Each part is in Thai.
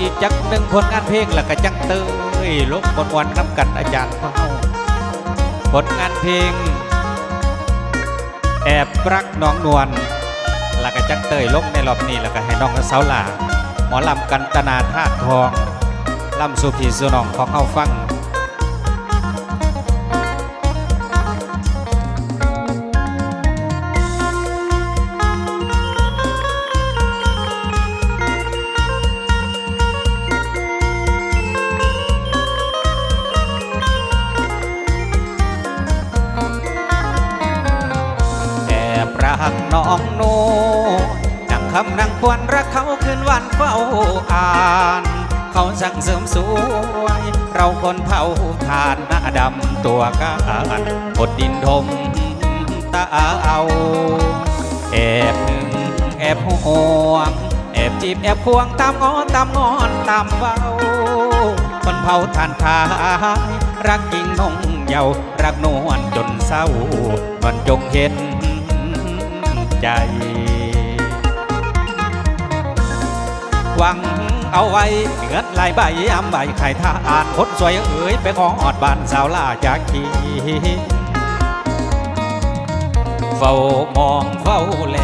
อีกจักหนึ่งผลงานเพลงแล้วก็จังเตยลบมวนวันน้ำกันอาจารย์ของเฮาผลงานเพลง แอบรักน้องนวลแล้วก็จังเตยลงในรอบนี้แล้วก็ให้น้องเสาหลาหมอลำกันตนาธาตุทองลำสุพีสุนองของเฮาฟัง อบรักน้องโนนั่งคำนั่งควรรักเขาคืนวันเฝ้าอ่าน เขาสั่งเสริมสวย เราคนเผาทานหน้าดำตัวการอดดินทมตาเอาแอบหนึ่งแอบห่วงแอบจีบแอบควงตามงอนตามงอนตามเฝ้าคนเผาทานขายรักจริงนงเยาว์รักนวลจนเศร้านวลจงเห็น ใจ หวังเอาไว้เงินลายใบอำใบไข่ทานคนสวยเอ๋ยไปขออดบานสาวลาจากขีเฝ้ามองเฝ้าแล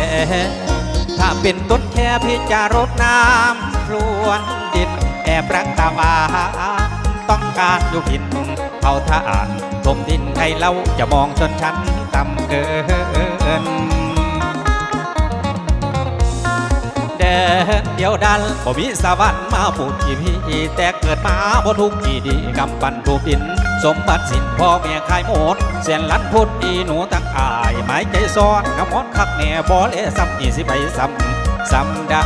ถ้าเป็นต้นแค่พิจารดน้ำพลวนดินแอบรักตามาต้องการอยู่ผินเผาท่านทมดินใครเล่าจะมองชนชั้นต่ำเกิน นเดียวดันบ่มีสวรรค์มาปูดที่พี่แต่เกิดมาบ่ทุกข์ที่ดีกำปั้นถูกดิน สมบัติสินพ่อแม่ขายหมดเสียนลันพุดอีหนูตั้งอายหมายใจซ้อนกำมอนคักแน่บ่เลซ้ำนี่สิไปซ้ำซ้ำได้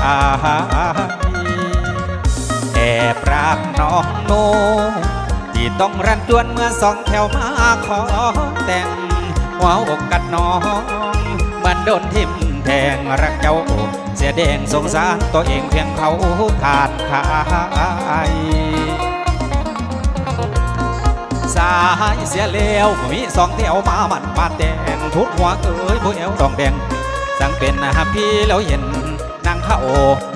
แอบรักน้องโนที่ต้องรันจวนเมื่อสองแถวมาขอแต่งหัวอกกัดน้องบันโดนทิมแทงรักเจ้า สียแดงสงสารตัวเองเพียงเขาขาดขายสายเสียแล้วมีสองแถวมามันมาแต่งทุดหัวเอ้ยผู้เอวดองแดงสั่งเป็นหาพี่แล้วเห็นนางเข้า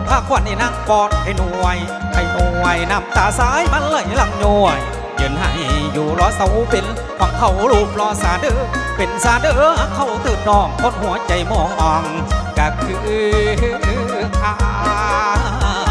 พาควันนี่นางปอดให้หน่วยให้หน่วยน้ำตาสายมันไหลหลังหน่วยยืนให้อยู่รอเสาเป็นฟังเขารูปรอสาเด้อเป็นสาเด้อเขาตื่นน้องคนหัวใจมอง ก็คืออาย